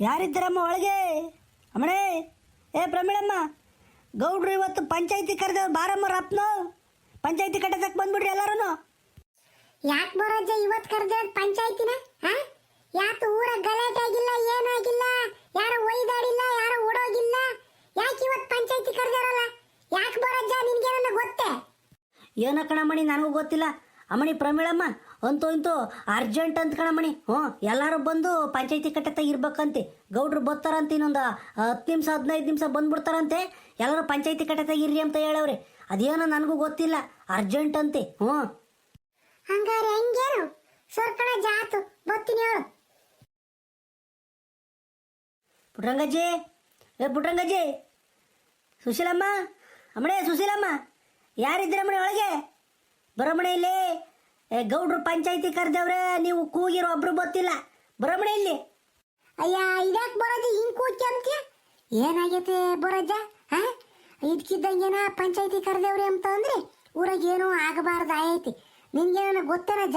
ಯಾರಿದ್ದಾರಮ್ಮ ಒಳಗೆ? ಅಮ್ಮಣೇ ಏ ಪ್ರಮೀಳಮ್ಮ ಗೌಡ್ರು ಇವತ್ತು ಪಂಚಾಯತಿ ಕರೆದವ್ರು ಬಾರಮ್ಮ ರಪ್ನೋ ಪಂಚಾಯತಿ ಕಟ್ಟದಕ್ಕೆ ಬಂದ್ಬಿಡ್ರಿ ಎಲ್ಲರೂ ಯಾಕೆ ಬರೋಜ್ಜ ಇವತ್ತು ಕರೆದ ಪಂಚಾಯತಿನ ಹಾ ಯಾಕೆ ಊರ ಗಲಾಟೆ ಆಗಿಲ್ಲ ಏನಾಗಿಲ್ಲ? ಯಾರು ಒಯ್ದಾಡಿಲ್ಲ ಯಾರು ಓಡೋಗಿಲ್ಲ? ಯಾಕೆ ಇವತ್ತು ಪಂಚಾಯತಿ ಕರೆದಾರಲ್ಲ ಯಾಕೆ ಬರೋಜ್ಜ ನಿನ್ಗೆ ನನ್ನ ಗೊತ್ತೇ? ಏನೋ ಕಣಮಣಿ ನನಗೂ ಗೊತ್ತಿಲ್ಲ. ಅಮ್ಮಣಿ ಪ್ರಮೀಳಮ್ಮ ಅಂತೂ ಇಂತೂ ಅರ್ಜೆಂಟ್ ಅಂತ ಕಣಮಣಿ ಹ್ಞೂ ಎಲ್ಲರೂ ಬಂದು ಪಂಚಾಯತಿ ಕಟ್ಟೆ ಇರ್ಬೇಕಂತೆ. ಗೌಡ್ರು ಬರ್ತಾರಂತೆ ಇನ್ನೊಂದು ಹತ್ತು ನಿಮಿಷ ಹದಿನೈದು ನಿಮಿಷ ಬಂದ್ಬಿಡ್ತಾರಂತೆ. ಎಲ್ಲರೂ ಪಂಚಾಯತಿ ಕಟ್ಟೆ ಇರ್ರಿ ಅಂತ ಹೇಳವ್ರೆ. ಅದೇನೋ ನನಗೂ ಗೊತ್ತಿಲ್ಲ ಅರ್ಜೆಂಟ್ ಅಂತೆ. ಹ್ಞೂ. ಹಂಗಾರೆ ಹೆಂಗೇನು? ಸರ್ಕಣ ಜಾತು ಬರ್ತೀನಿ ಹೇಳು. ಪುಟ್ರಂಗಜ್ಜಿ ಏ ಪುಟ್ರಂಗಜ್ಜಿ ಸುಶೀಲಮ್ಮ ಅಮ್ಮಣೆ ಸುಶೀಲಮ್ಮ ಯಾರಿದ್ದೀರಮ್ಮಣೆ ಒಳಗೆ? ಬರಮಣೆ ಇಲ್ಲಿ. ಗೌಡ್ರು ಪಂಚಾಯತಿ ಕರೆದವ್ರೆ, ನೀವು ಕೂಗಿರೋ ಒಬ್ರು ಗೊತ್ತಿಲ್ಲ. ಬ್ರಹ್ಮಣೆ ಇಲ್ಲಿ. ಅಯ್ಯ, ಇದ್ಯಾಕೆ ಬರೋದು ಹಿಂಗ್ ಅಂತ್ಯ? ಏನಾಗೈತೆ ಬರೋಜ ಹಾ ಪಂಚಾಯತಿ ಕರೆದವ್ರಿ ಅಂತ ಅಂದ್ರೆ ಊರಾಗ ಏನೂ ಆಗಬಾರ್ದು ಆಯೈತಿ. ನಿನ್ಗೇನ ಗೊತ್ತೇನಜ್ಜ?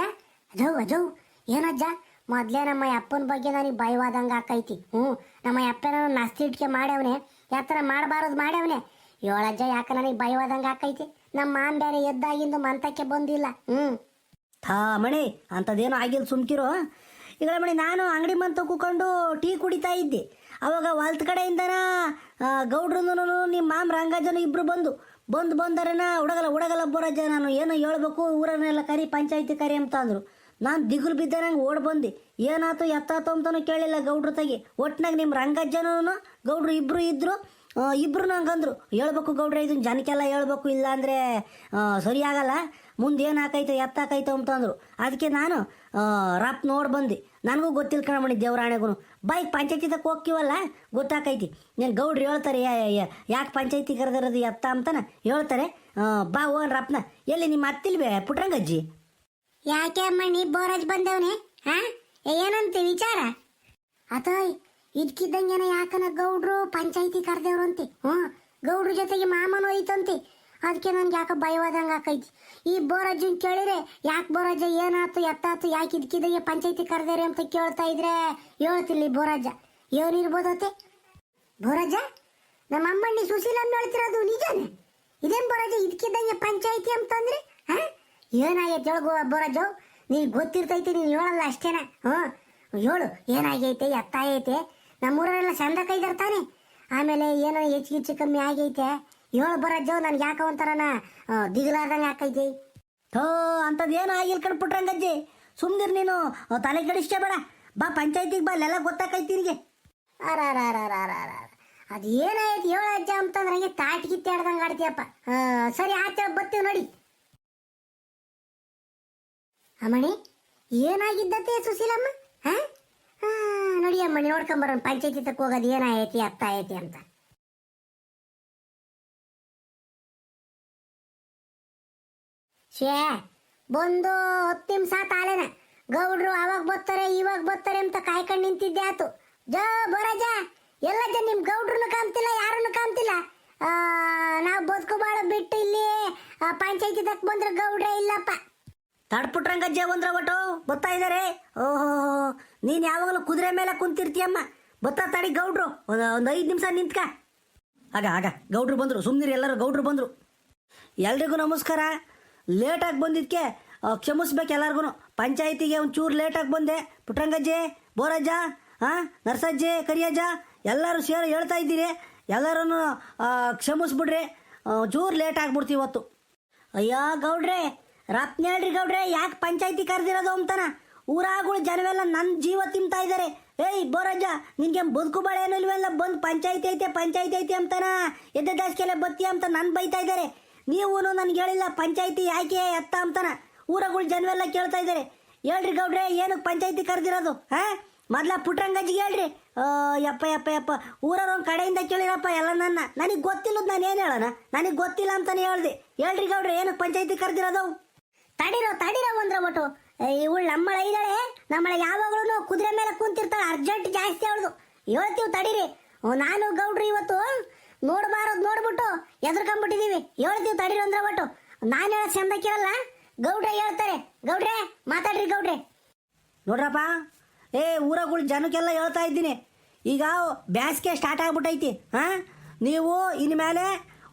ಅಜೌ ಅಜೌ, ಏನಜ್ಜ? ಮೊದ್ಲೇ ನಮ್ಮ ಅಪ್ಪನ ಬಗ್ಗೆ ನನಗೆ ಭಯವಾದಂಗೆ ಆಕೈತಿ. ಹ್ಞೂ, ನಮ್ಮ ಅಪ್ಪನ ನಾಸ್ತಿ ಇಟ್ಕೆ ಮಾಡ್ಯಾವನೆ ಯಾತರ ಮಾಡಬಾರದು ಮಾಡ್ಯವನೆ. ಏಳಜ್ಜ, ಯಾಕೆ ನನಗೆ ಭಯವಾದಂಗೆ ಆಕೈತಿ? ನಮ್ಮ ಮಾನ್ ಬೇರೆ ಎದ್ದಾಗಿಂದು ಮಂತಕ್ಕೆ ಬಂದಿಲ್ಲ. ಹ್ಞೂ. ಥಾ ಮಣಿ ಅಂಥದ್ದೇನೋ ಆಗಿಲ್ಲ ಸುಮ್ಕಿರೋ. ಈಗ ಮಣಿ ನಾನು ಅಂಗಡಿ ಮಂತ ಕೂಕೊಂಡು ಟೀ ಕುಡಿತಾ ಇದ್ದೆ. ಅವಾಗ ಹೊಲ್ದ ಕಡೆಯಿಂದನ ಗೌಡ್ರನು ನಿಮ್ಮ ಮಾಮ ರಂಗಜ್ಜನು ಇಬ್ಬರು ಬಂದು ಬಂದು ಬಂದರೇನ ಹುಡಗಲ್ಲ ಹುಡಗಲ್ಲ ಬರೋಜ ನಾನು ಏನೋ ಹೇಳ್ಬೇಕು ಊರನ್ನೆಲ್ಲ ಕರಿ ಪಂಚಾಯತಿ ಕರಿ ಅಂತ ಅಂದರು. ನಾನು ದಿಗುಲು ಬಿದ್ದ ನಂಗೆ ಓಡ್ ಬಂದೆ. ಏನಾಯ್ತು ಎತ್ತಾತು ಅಂತನೂ ಕೇಳಿಲ್ಲ ಗೌಡ್ರ ತಗಿ. ಒಟ್ನಾಗ ನಿಮ್ಮ ರಂಗಜ್ಜನೂ ಗೌಡ್ರು ಇಬ್ಬರು ಇದ್ರು ಆ, ಇಬ್ರು ನಂಗಂದ್ರು ಹೇಳ್ಬೇಕು ಗೌಡ್ರ ಇದನ್ನ ಜನಕ್ಕೆಲ್ಲ ಹೇಳ್ಬೇಕು ಇಲ್ಲ ಅಂದ್ರೆ ಸರಿ ಆಗಲ್ಲ. ಮುಂದೆ ಏನು ಹಾಕೈತೆ ಎತ್ತಾಕೈತೆ ಅಂತಂದ್ರು ಅದಕ್ಕೆ ನಾನು ರಪ್ ನೋಡಿ ಬಂದೆ. ನನಗೂ ಗೊತ್ತಿಲ್ಲ ಕಣಮಣಿ ದೇವರಾಣೆಗೂ ಬೈಕ್ ಪಂಚಾಯತಿ ತಕ್ಕ ಹೋಗ್ತೀವಲ್ಲ, ಗೊತ್ತಾಕೈತಿ. ನೀನು ಗೌಡ್ರು ಹೇಳ್ತಾರೆ ಯಾಕೆ ಪಂಚಾಯತಿ ಕರೆದಿರೋದು ಎತ್ತ ಅಂತಾನೆ ಹೇಳ್ತಾರೆ. ಬಾ ಓನ್ ರಪ್ನ ಎಲ್ಲಿ ನಿಮ್ಮ ಅತ್ತಿಲ್ವೇ ಪುಟ್ರಂಗಜ್ಜಿ ಯಾಕೆ ನೀ ಬೋರಾಜ್ ಬಂದವನೇ ಹಾ ಏನಂತ ವಿಚಾರ? ಅತಾಯ್ ಇದ್ಕಿದ್ದಂಗೆನ ಯಾಕನ ಗೌಡ್ರು ಪಂಚಾಯತಿ ಕರ್ದೇವ್ರು ಅಂತೆ. ಹ್ಞೂ, ಗೌಡ್ರ ಜೊತೆಗೆ ಮಾಮನು ಐತಂತೆ. ಅದಕ್ಕೆ ನನ್ಗೆ ಯಾಕೆ ಭಯವಾದಂಗೆ ಆಕೈತಿ. ಈ ಬೋರಾಜನ್ ಕೇಳಿದ್ರೆ ಯಾಕೆ ಬೋರಾಜ ಏನಾಯ್ತು ಎತ್ತಾತು, ಯಾಕೆ ಇದ್ಕಿದ್ದಂಗೆ ಪಂಚಾಯತಿ ಕರೆದೇರಿ ಅಂತ ಕೇಳ್ತಾ ಇದ್ರೆ ಹೇಳ್ತಿಲ್ಲ ಈ ಬೋರಾಜ ಏನಿರ್ಬೋದತ್ತೆ ಬೋರಾಜ ನಮ್ಮ ಅಮ್ಮಣ್ಣಿ ಸುಶೀಲ ಹೇಳ್ತಿರೋದು ನಿಜಾನೆ? ಇದೇನ್ ಬೋರಾಜ ಇದ್ಕಿದ್ದಂಗೆ ಪಂಚಾಯತಿ ಅಂತಂದ್ರೆ ಹಾ? ಏನಾಗೈತೆ ಹೇಳು ಬೋರಾಜು ನೀನ್ ಗೊತ್ತಿರ್ತೈತಿ, ನೀನು ಹೇಳಲ್ಲ ಅಷ್ಟೇನ. ಹ್ಞೂ, ಹೇಳು, ಏನಾಗೈತೆ, ಎತ್ತಾಗೈತೆ ನಮ್ಮೂರೆಲ್ಲ ಚಂದ ಕೈದಾರ ತಾನೆ ಆಮೇಲೆ ಏನೋ ಹೆಚ್ಚು ಹೆಚ್ಚು ಕಮ್ಮಿ ಆಗೈತೆ. ಏಳು ಬೋರಾಜು ನನ್ಗೆ ಯಾಕೆ ಒಂಥರನ ದಿಗಲಾರ್ದಂಗೆ ಹಾಕೈತಿ ಥೋ, ಅಂಥದ್ದು ಏನು ಆಗಿಲ್ಲ ಕಣ್ ಪುಟ್ರಂಗಜ್ಜಿ ಸುಮ್ನಿರ್ ನೀನು ತಲೆ ಕೆಡಿಸ್ಕೆ ಬೇಡ. ಬಾ ಪಂಚಾಯತಿಗೆ ಬಾ, ಅಲ್ಲೆಲ್ಲ ಗೊತ್ತಾಕೈತಿ ನಿನಗೆ. ಅರಾರಾರಾರಾರಾರ ಅದು ಏನಾಯ್ತು ಏಳು ಅಜ್ಜ ಅಂತಂದ್ರೆ ತಾಟಿ ಕಿತ್ತಿ ಆಡ್ದಂಗೆ ಆಡ್ತೀಯಪ್ಪ ಸರಿ ಆತ ಬರ್ತೀವಿ ನೋಡಿ ಅಮ್ಮಣಿ ಏನಾಗಿದ್ದತೆ ಸುಶೀಲಮ್ಮ ಅಮ್ಮಣಿ ನೋಡ್ಕೊಂಬರೋಣ. ಪಂಚಾಯತಿ ತಕ್ಕ ಹೋಗೋದು ಏನಾಯ್ತಿ ಅತ್ತ ಐತಿ ಅಂತ. ಶೇ ಬಂದು ಹತ್ತು ನಿಮಿಷ ತಾಳೆನ. ಗೌಡ್ರು ಅವಾಗ ಬರ್ತಾರೆ ಇವಾಗ ಬರ್ತಾರೆ ಅಂತ ಕಾಯ್ಕೊಂಡು ನಿಂತಿದ್ದೆ ಆತು. ಜ ಬರಜ. ಎಲ್ಲ ಜನ ನಿಮ್ ಗೌಡ್ರನ್ನು ಕಾಮ್ತಿಲ್ಲ ಯಾರನ್ನು ಕಾಮ್ತಿಲ್ಲ ಆ, ನಾವು ಬದುಕುಬಾಳ ಬಿಟ್ಟು ಇಲ್ಲಿ ಪಂಚಾಯತಿ ತಕ್ಕ ಬಂದ್ರೆ ಗೌಡ್ರೆ ಇಲ್ಲಪ್ಪ. ತಡ್ಪುಟ್ರಂಗಜ್ಜೆ ಒಂದ್ರ ಒಟ್ಟು? ಬರ್ತಾ ಇದಾರೆ? ಓಹೋ ನೀನ್ ಯಾವಾಗಲೂ ಕುದುರೆ ಮೇಲೆ ಕುಂತಿರ್ತೀಯಮ್ಮ. ಬತ್ತಾ ತಡಿ, ಗೌಡ್ರು. ಒಂದು ಒಂದು ಐದು ನಿಮಿಷ ನಿಂತ್ಕ. ಆಗ ಆಗ. ಗೌಡ್ರು ಬಂದರು. ಸುಮ್ಮನಿರಿ ಎಲ್ಲರೂ ಗೌಡ್ರು ಬಂದರು. ಎಲ್ರಿಗೂ ನಮಸ್ಕಾರ. ಲೇಟಾಗಿ ಬಂದಿದ್ಕೆ ಕ್ಷಮಿಸ್ಬೇಕು ಎಲ್ಲರಿಗೂ ಪಂಚಾಯತಿಗೆ ಒಂಚೂರು ಲೇಟಾಗಿ ಬಂದೆ. ಪುಟ್ರಂಗಜ್ಜೆ, ಬೋರಜ್ಜ ಹಾಂ ನರ್ಸಜ್ಜೆ, ಕರಿಯಜ್ಜ, ಎಲ್ಲರೂ ಸೇರಿ ಹೇಳ್ತಾ ಇದ್ದೀರಿ. ಎಲ್ಲರೂ ಕ್ಷಮಿಸ್ಬಿಡ್ರಿ. ಚೂರು ಲೇಟ್ ಆಗ್ಬಿಡ್ತೀವಿ ಇವತ್ತು. ಅಯ್ಯೋ, ಗೌಡ್ರೆ. ರಪ್ನ ಹೇಳ್ರಿ ಗೌಡ್ರೆ, ಯಾಕೆ ಪಂಚಾಯತಿ ಕರೆದಿರೋದು ಅಂತಾನ ಊರಾಗಳು ಜನವೆಲ್ಲ ನನ್ನ ಜೀವ ತಿಂತಾ ಇದ್ದಾರೆ ಏಯ್, ಬೋರಜ್ಜ, ನಿನ್ಗೆ ಬದುಕು ಬಾಳೆ ಇಲ್ವೆಲ್ಲ, ಬಂದು ಪಂಚಾಯತಿ ಐತೆ ಪಂಚಾಯತಿ ಐತೆ ಅಂತಾನ ಎದ್ದ ದಾಸ್ಕೆಲ್ಲ ಬತ್ತಿ ಅಂತ ನನ್ನ ಬೈತಾ ಇದ್ದಾರೆ ನೀವು ನನಗೆ ಹೇಳಿಲ್ಲ, ಪಂಚಾಯತಿ ಯಾಕೆ ಎತ್ತ ಅಂತಾನ ಊರಗಳು ಜನವೆಲ್ಲ ಕೇಳ್ತಾ ಇದ್ದಾರೆ ಹೇಳ್ರಿ ಗೌಡ್ರೆ ಏನಕ್ಕೆ ಪಂಚಾಯತಿ ಕರೆದಿರೋದು, ಹಾ? ಮೊದ್ಲ ಪುಟ್ರಂಗಜ್ಜಿಗೆ ಹೇಳ್ರಿ. ಯಪ್ಪ ಯಪ್ಪ ಯಪ್ಪ ಊರವ್ರ ಒಂದು ಕಡೆಯಿಂದ ಕೇಳಿರಪ್ಪ, ಎಲ್ಲ ನನ್ನ. ನನಗೆ ಗೊತ್ತಿಲ್ಲದ ನಾನು ಏನು ಹೇಳೋಣ? ನನಗೆ ಗೊತ್ತಿಲ್ಲ ಅಂತಾನೆ ಹೇಳ್ದೆ. ಹೇಳ್ರಿ ಗೌಡ್ರೆ ಏನಕ್ಕೆ ಪಂಚಾಯತಿ ಕರೆದಿರೋದು? ತಡಿರೋ ತಡಿರೋ ಒಂದ್ರ ಒಟ್ಟು ಇವಳು ನಮ್ಮಳ ಇದ್ದಾಳೆ. ನಮ್ಮಳ ಯಾವಾಗ್ಲೂ ಕುದುರೆ ಮೇಲೆ ಕುಂತಿರ್ತಾಳೆ. ಅರ್ಜೆಂಟ್ ಜಾಸ್ತಿ ಅವಳದು. ಹೇಳ್ತೀವಿ, ತಡೀರಿ. ನಾನು ಗೌಡ್ರಿ ಇವತ್ತು. ನೋಡಬಾರದು ನೋಡ್ಬಿಟ್ಟು ಎದ್ರಕೊಂಡ್ಬಿಟ್ಟಿದೀವಿ ಹೇಳ್ತೀವಿ, ತಡೀರಿ ಅಂದ್ರ ಒಟ್ಟು ನಾನು ಚಂದ ಕೇಳಲ್ಲ. ಗೌಡ್ರೆ ಹೇಳ್ತಾರೆ. ಗೌಡ್ರೆ, ಮಾತಾಡ್ರಿ ಗೌಡ್ರೆ. ನೋಡ್ರಪ್ಪ. ಏ, ಊರಗಳು ಜನಕ್ಕೆಲ್ಲ ಹೇಳ್ತಾ ಇದ್ದೀನಿ. ಈಗ ಬ್ಯಾಸ್ಗೆ ಸ್ಟಾರ್ಟ್ ಆಗ್ಬಿಟ್ಟೈತಿ ಹಾಂ? ನೀವು ಇನ್ಮೇಲೆ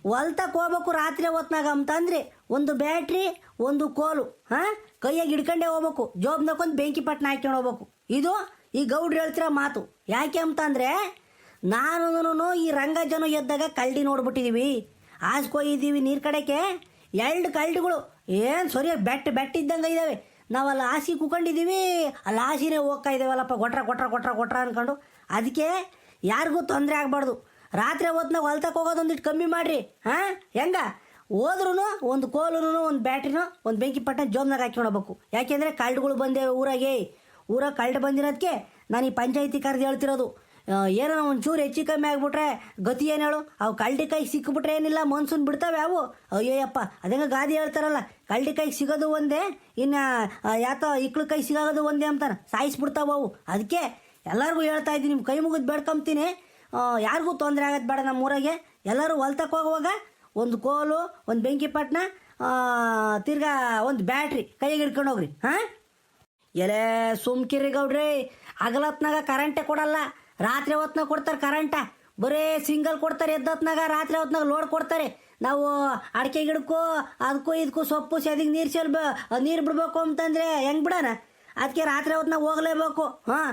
ಹೊಲ್ತಕ್ಕೆ ಹೋಗ್ಬೇಕು ರಾತ್ರಿ ಹೊತ್ನಾಗ ಅಂತಂದ್ರೆ. ಒಂದು ಬ್ಯಾಟ್ರಿ, ಒಂದು ಕೋಲು, ಹಾಂ? ಕೈಯಾಗಿ ಹಿಡ್ಕೊಂಡೇ ಹೋಗ್ಬೇಕು. ಜೋಬ್ನಕ್ಕೊಂದು ಬೆಂಕಿ ಪಟ್ಟಣ ಹಾಕ್ಕೊಂಡು ಹೋಗ್ಬೇಕು. ಇದು ಈ ಗೌಡ್ರು ಹೇಳ್ತಿರೋ ಮಾತು. ಯಾಕೆ ಅಂತಂದ್ರೆ ನಾನು ಈ ರಂಗ ಜನ ಎದ್ದಾಗ ಕಳ್ಳಿ ನೋಡ್ಬಿಟ್ಟಿದೀವಿ. ಹಾಸ್ಕೊಯ್ದೀವಿ ನೀರು ಕಡೆಗೆ. ಎರಡು ಕಲ್ಡಿಗಳು ಏನು ಸರಿ ಬೆಟ್ಟ ಬೆಟ್ಟ ಇದ್ದಂಗೆ ಇದ್ದಾವೆ ನಾವಲ್ಲ ಹಾಸಿ ಕುಕೊಂಡಿದ್ದೀವಿ ಅಲ್ಲಿ ಹಾಸಿನೇ ಹೋಗ್ತಾ ಇದ್ದೇವಲ್ಲಪ್ಪ ಕೊಟ್ರ ಕೊಟ್ರ ಕೊಟ್ರ ಕೊಟ್ರ ಅನ್ಕೊಂಡು. ಅದಕ್ಕೆ ಯಾರಿಗೂ ತೊಂದರೆ ಆಗಬಾರ್ದು. ರಾತ್ರಿ ಹೊತ್ನಾಗ ಹೊಲ್ತಕ್ಕೆ ಹೋಗೋದೊಂದಿಟ್ಟು ಕಮ್ಮಿ ಮಾಡಿರಿ. ಹಾಂ? ಹೆಂಗ? ಹೋದ್ರೂ ಒಂದು ಕೋಲೂನು ಒಂದು ಬ್ಯಾಟ್ರಿನೋ, ಒಂದು ಬೆಂಕಿ ಪಟ್ಟಣ ಜೋಬ್ನಾಗ ಹಾಕಿಕೊಳ್ಬೇಕು ಯಾಕೆಂದರೆ ಕಳ್ಳುಗಳು ಬಂದೇವೆ ಊರಾಗೆ. ಊರಾಗ ಕಳ್ಳು ಬಂದಿರೋದಕ್ಕೆ ನಾನು ಈ ಪಂಚಾಯತಿ ಕರೆದು ಹೇಳ್ತಿರೋದು. ಏನೋ ಒಂಚೂರು ಹೆಚ್ಚು ಕಮ್ಮಿ ಆಗಿಬಿಟ್ರೆ ಗತಿ ಏನು ಹೇಳು? ಅವು ಕಳ್ಳಿ ಕೈಗೆ ಸಿಕ್ಕಿಬಿಟ್ರೆ ಏನಿಲ್ಲ ಮನ್ಸೂನ್ ಬಿಡ್ತಾವೆ ಅವು. ಅಯ್ಯಯ್ಯಪ್ಪ, ಅದಂಗೆ ಗಾದಿ ಹೇಳ್ತಾರಲ್ಲ ಕಳ್ಳಿ ಕೈಗೆ ಸಿಗೋದು ಒಂದೇ, ಇನ್ನು ಯಾತೋ ಇಕ್ಳು ಕೈ ಸಿಗೋದು ಒಂದೇ ಅಂತಾನೆ ಸಾಯಿಸ್ಬಿಡ್ತಾವೆ ಅವು. ಅದಕ್ಕೆ ಎಲ್ಲರಿಗೂ ಹೇಳ್ತಾ ಇದ್ದೀನಿ ನಿಮ್ಮ ಕೈ ಮುಗಿದು ಬೇಡ್ಕೊಂತೀನಿ ಯಾರಿಗೂ ತೊಂದರೆ ಆಗೋದು ಬೇಡ ನಮ್ಮ ಊರಾಗೆ ಎಲ್ಲರೂ ಹೊಲ್ತಕ್ಕೆ ಹೋಗುವಾಗ ಒಂದು ಕೋಲು, ಒಂದು ಬೆಂಕಿ ಪಟ್ನ ತಿರ್ಗಾ ಒಂದು ಬ್ಯಾಟ್ರಿ ಕೈಗೆ ಹಿಡ್ಕೊಂಡು ಹೋಗ್ರಿ, ಹಾಂ? ಎಲೆ ಸುಮ್ಕಿರಿ ಗೌಡ್ರಿ ಅಗಲತ್ನಾಗ ಕರೆಂಟೇ ಕೊಡಲ್ಲ. ರಾತ್ರಿ ಹೊತ್ನಾಗ ಕೊಡ್ತಾರೆ ಕರೆಂಟ. ಬರೀ ಸಿಂಗಲ್ ಕೊಡ್ತಾರೆ, ಎದ್ದತ್ನಾಗ ರಾತ್ರಿ ಹೊತ್ನಾಗ ಲೋಡ್ ಕೊಡ್ತಾರೆ. ನಾವು ಅಡಿಕೆ ಗಿಡಕ್ಕೂ ಅದಕ್ಕೂ ಇದಕ್ಕೂ ಸೊಪ್ಪು, ಸೆದಿಗೆ ನೀರು ಚೆಲ್ ನೀರು ಬಿಡ್ಬೇಕು ಅಂತಂದ್ರೆ ಹೆಂಗ್ ಬಿಡೋಣ? ಅದಕ್ಕೆ ರಾತ್ರಿ ಹೊತ್ನಾಗ ಹೋಗಲೇಬೇಕು, ಹಾಂ?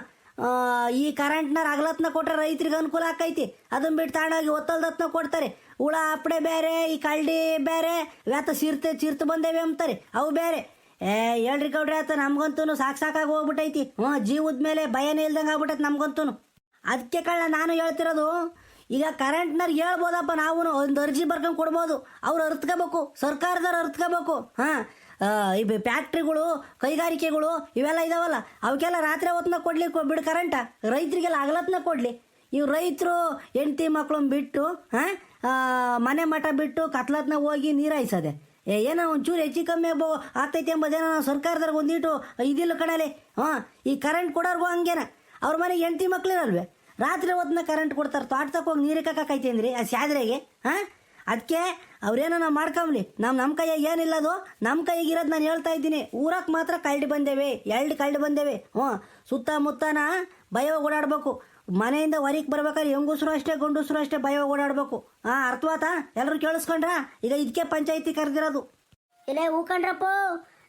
ಈ ಕರೆಂಟ್ನ ಹಗಲತ್ನ ಕೊಟ್ಟರೆ ರೈತರಿಗೆ ಅನುಕೂಲ ಆಕೈತಿ. ಅದನ್ನ ಬಿಟ್ಟು ತಾಣಾಗಿ ಒತ್ತಲ್ದತ್ನ ಕೊಡ್ತಾರೆ. ಹುಳ ಅಪ್ಪಡೆ ಬೇರೆ, ಈ ಕಳ್ಳಿ ಬೇರೆ ವ್ಯಾತ ಸಿರ್ತೆ ಚಿರ್ತು ಬಂದೇವೆ ಅಂತಾರೆ. ಅವು ಬೇರೆ. ಏ, ಹೇಳ್ರಿ ಗೌಡ್ರಿ ಆತ ನಮ್ಗಂತೂ ಸಾಕು ಸಾಕಾಗಿ ಹೋಗ್ಬಿಟ್ಟೈತಿ. ಹ್ಞೂ, ಜೀವದ ಮೇಲೆ ಭಯನೇ ಇಲ್ದಂಗೆ ಆಗ್ಬಿಟ್ಟೈತೆ ನಮ್ಗಂತೂ ಅದಕ್ಕೆ ಕಳ್ಳ, ನಾನು ಹೇಳ್ತಿರೋದು, ಈಗ ಕರೆಂಟ್ನವ್ರು ಹೇಳ್ಬೋದಪ್ಪ ನಾವು ಒಂದು ಅರ್ಜಿ ಬರ್ಕೊಂಡು ಕೊಡ್ಬೋದು. ಅವ್ರು ಅರ್ತ್ಕೋಬೇಕು, ಸರ್ಕಾರದವ್ರು ಅರ್ತ್ಕೋಬೇಕು. ಹಾಂ ಈ ಫ್ಯಾಕ್ಟ್ರಿಗಳು, ಕೈಗಾರಿಕೆಗಳು, ಇವೆಲ್ಲ ಇದಾವಲ್ಲ, ಅವಕ್ಕೆಲ್ಲ ರಾತ್ರಿ ಹೊತ್ನಾಗ ಕೊಡ್ಲಿ ಬಿಡು ಕರೆಂಟ. ರೈತರಿಗೆಲ್ಲ ಅಗಲತ್ನ ಕೊಡ್ಲಿ. ಈ ರೈತರು, ಹೆಂಡತಿ ಮಕ್ಕಳನ್ನ ಬಿಟ್ಟು, ಹಾಂ ಮನೆ ಮಠ ಬಿಟ್ಟು ಕತ್ಲತ್ನ ಹೋಗಿ ನೀರು ಹಾಯ್ಸದೆ ಏ, ಏನೋ ಒಂಚೂರು ಹೆಚ್ಚು ಕಮ್ಮಿ ಆಗ್ಬೋ, ಆಗ್ತೈತೆ ಎಂಬುದೇನೋ ಸರ್ಕಾರದವ್ರಿಗೆ ಒಂದಿಟ್ಟು ಇದಿಲ್ಲ ಕಣಲೆ. ಹಾಂ, ಈ ಕರೆಂಟ್ ಕೊಡೋರ್ಗು ಹಂಗೇನ. ಅವ್ರ ಮನೆಗೆ ಹೆಂಡತಿ ಮಕ್ಳಿರಲ್ವೇ? ರಾತ್ರಿ ಹೊತ್ನ ಕರೆಂಟ್ ಕೊಡ್ತಾರೆ ತೋಟಕ್ಕೆ ಹೋಗಿ ನೀರು ಕಾಕೈತೆ ಅಂದ್ರಿ ಆ ಸ್ಯಾದ್ರೆಗೆ, ಹಾಂ? ಅದಕ್ಕೆ ಅವ್ರೇನೋ ನಾವು ಮಾಡ್ಕೊಂಬ್ಲಿ. ನಮ್ಮ ನಮ್ಮ ಕೈಯಾಗ ಏನಿಲ್ಲ ಅದು ನಮ್ಮ ಕೈಯಾಗ ಇರೋದು ನಾನು ಹೇಳ್ತಾ ಇದ್ದೀನಿ. ಊರಕ್ಕೆ ಮಾತ್ರ ಕಳ್ಳಿ ಬಂದೇವೆ ಎರಡು ಕಳ್ಳಿ ಬಂದೇವೆ. ಹ್ಞೂ ಸುತ್ತಮುತ್ತನ ಭಯವಾಗಿ ಓಡಾಡ್ಬೇಕು. ಮನೆಯಿಂದ ಹೊರಗೆ ಬರ್ಬೇಕಾದ್ರೆ ಹೆಂಗಸರು ಅಷ್ಟೇ ಗಂಡಸರು ಅಷ್ಟೇ ಭಯ ಓಡಾಡ್ಬೇಕು. ಆ, ಅರ್ಥವಾತ? ಎಲ್ಲರೂ ಕೇಳಿಸ್ಕೊಂಡ್ರ? ಈಗ ಇದಕ್ಕೆ ಪಂಚಾಯತಿ ಕರೆದಿರೋದು. ಇಲ್ಲೇ ಹೂಕಂಡ್ರಪ್ಪ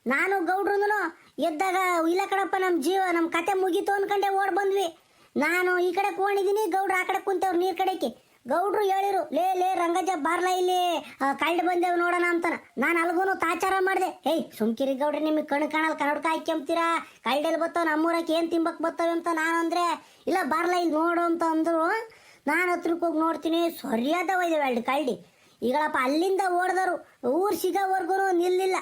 ನಾನು ಗೌಡ್ರು ಎದ್ದಾಗ ಇಲ್ಲ ಕಣಪ್ಪ ನಮ್ಮ ಜೀವ ನಮ್ಮ ಕತೆ ಮುಗೀತು ಅನ್ಕಂಡೆ ಓಡ್ ಬಂದ್ವಿ. ನಾನು ಈ ಕಡೆ ಕೋಣಿದೀನಿ ಗೌಡ್ರು ಆ ಕಡೆ ಕುಂತವ್ರು ನೀರ್ ಕಡೆಗೆ. ಗೌಡ್ರು ಹೇಳಿರು, ಲೇ ಲೇ, ರಂಗಜ್ಜ, ಬಾರ್ಲ ಇಲ್ಲಿ. ಕಳ್ಳು ಬಂದೇವ್ ನೋಡೋಣ ಅಂತಾನ. ನಾನು ಅಲ್ಗೂನು ತಾಚಾರ ಮಾಡಿದೆ. ಏಯ್, ಸುಮ್ಕಿರಿ ಗೌಡ್ರಿ, ನಿಮಗೆ ಕಣ್ ಕಾಣಲ್ ಕನ್ನಡಕ ಹಾಕ್ಯಂತೀರಾ ಕಳ್ಳಲ್ಲಿ ಬತ್ತಾವ ನಮ್ಮೂರಕ್ಕೆ ಏನು ತಿಂಬಕ್ ಬರ್ತವೆ ಅಂತ ನಾನು ಅಂದ್ರೆ ಇಲ್ಲ, ಬಾರ್ಲ ಇಲ್ಲಿ ನೋಡು ಅಂತ ಅಂದ್ರು, ನಾನು ಹತ್ರಕ್ಕೆ ಹೋಗಿ ನೋಡ್ತೀನಿ, ಸರಿಯಾದ ಒಯ್ದೇವೆ ಎರಡು ಕಳ್ಳಿ. ಈಗಳಪ್ಪ ಅಲ್ಲಿಂದ ಓಡ್ದರು ಊರ್ ಸಿಗೋವರೆಗೂ ನಿಲ್ಲಿಲ್ಲ.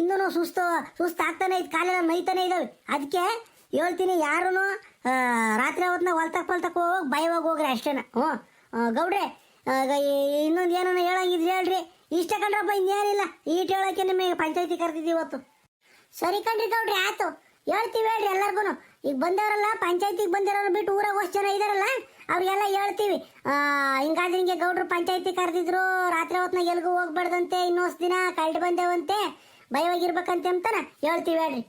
ಇನ್ನೂ ಸುಸ್ತು ಸುಸ್ತು ಆಗ್ತಾನೆ ಐತೆ, ಕಾಲೆಲ್ಲ ನೈತಾನೆ ಇದಾವೆ. ಅದಕ್ಕೆ ಹೇಳ್ತೀನಿ ಯಾರೂ ರಾತ್ರಿ ಹೊತ್ನಾಗ ಹೊಲ್ತಕ್ಕೆ ಪಲ್ತಕ್ ಹೋಗಿ ಭಯವಾಗಿ ಹೋಗ್ರಿ ಅಷ್ಟೇನ. ಹ್ಞೂ ಗೌಡ್ರೆ ಇನ್ನೊಂದು ಏನನ್ನ ಹೇಳಂಗಿದ್ರೆ ಹೇಳ್ರಿ. ಇಷ್ಟ ಕಂಡ್ರಪ್ಪ, ಇನ್ನೇನಿಲ್ಲ. ಈಟ್ ಹೇಳಕ್ಕೆ ನಿಮಗೆ ಪಂಚಾಯತಿ ಕರೆದಿದ್ದೀವಿ ಇವತ್ತು. ಸರಿ ಕಣ್ರಿ ಗೌಡ್ರಿ, ಆಯ್ತು. ಹೇಳ್ತೀವಿ ಹೇಳ್ರಿ ಎಲ್ಲರಿಗೂ ಈಗ ಬಂದವರಲ್ಲ, ಪಂಚಾಯತಿಗೆ ಬಂದಿರೋರು ಬಿಟ್ಟು ಊರಾಗ ಅಷ್ಟು ಜನ ಇದಾರಲ್ಲ, ಅವ್ರಿಗೆಲ್ಲ ಹೇಳ್ತೀವಿ. ಹಿಂಗಾದ್ರೆ ಹಿಂಗೆ ಗೌಡ್ರು ಪಂಚಾಯತಿ ಕರೆದಿದ್ರು, ರಾತ್ರಿ ಹೊತ್ನಾಗ ಎಲ್ಗೂ ಹೋಗ್ಬಾರ್ದಂತೆ, ಇನ್ನೊಂದು ದಿನ ಕಳ್ದು ಬಂದೇವಂತೆ, ಭಯವಾಗಿರ್ಬೇಕಂತೆ ಅಂತಾನ ಹೇಳ್ತೀವಿ ಹೇಳ್ರಿ.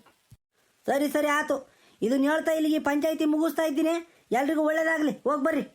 ಸರಿ ಸರಿ, ಆಯ್ತು. ಇದನ್ನ ಹೇಳ್ತಾ ಇಲ್ಲಿಗೆ ಪಂಚಾಯತಿ ಮುಗಿಸ್ತಾ ಇದ್ದೀನಿ. ಎಲ್ರಿಗೂ ಒಳ್ಳೇದಾಗಲಿ. ಹೋಗಿ ಬರ್ರಿ.